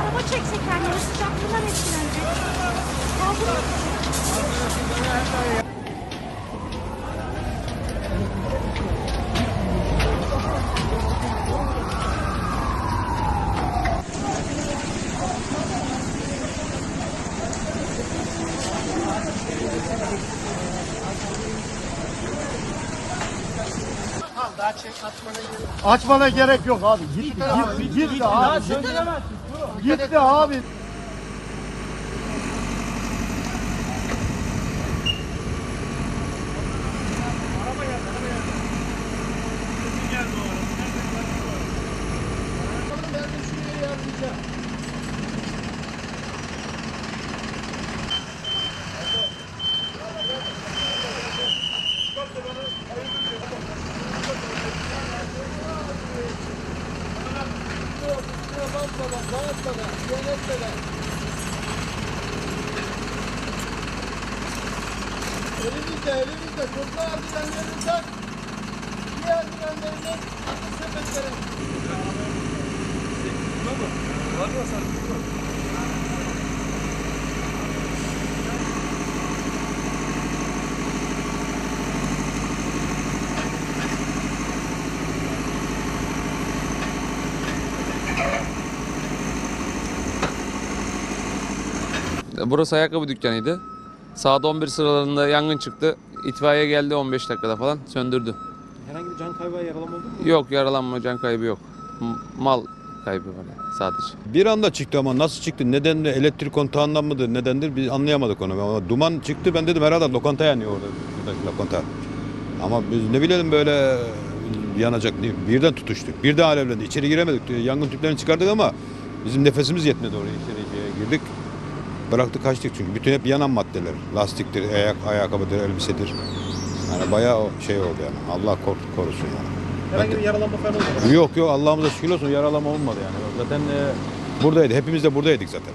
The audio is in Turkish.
araba çekse kendini sıcaklığından etkilenecek. Kaldırın. Açmana gerek yok abi. Gitti, gitti, gitti abi. Gitti abi. Elimizde elimizde. Kurtlar eldivenlerimizden diğer eldivenlerinden akıl sepetleri. Burası ayakkabı dükkanıydı. Sağda 11 sıralarında yangın çıktı. İtfaiye geldi 15 dakikada falan söndürdü. Herhangi bir can kaybı veya yaralanma oldu mu? Yok yaralanma, can kaybı yok. M- mal kaybı var yani sadece. Bir anda çıktı ama nasıl çıktı? Neden elektrik kontağından mıdır? Nedendir? Biz anlayamadık onu. Ama duman çıktı. Ben dedim herhalde lokanta yanıyor orada. Buradaki lokanta. Ama biz ne bilelim böyle yanacak diye. Birden tutuştuk. Birden alevlendi. İçeri giremedik. Yangın tüplerini çıkardık ama bizim nefesimiz yetmedi oraya. İçeri girdik. Bıraktık kaçtık çünkü. Bütün hep yanan maddeler. Lastiktir, ayak, ayakkabıdır, elbisedir. Yani bayağı şey oldu yani. Allah kor- korusun yani. Herhangi bir yaralanma falan oldu mu? Yok yok Allah'ımıza şükür olsun yaralama olmadı yani. Zaten e, buradaydı. Hepimiz de buradaydık zaten.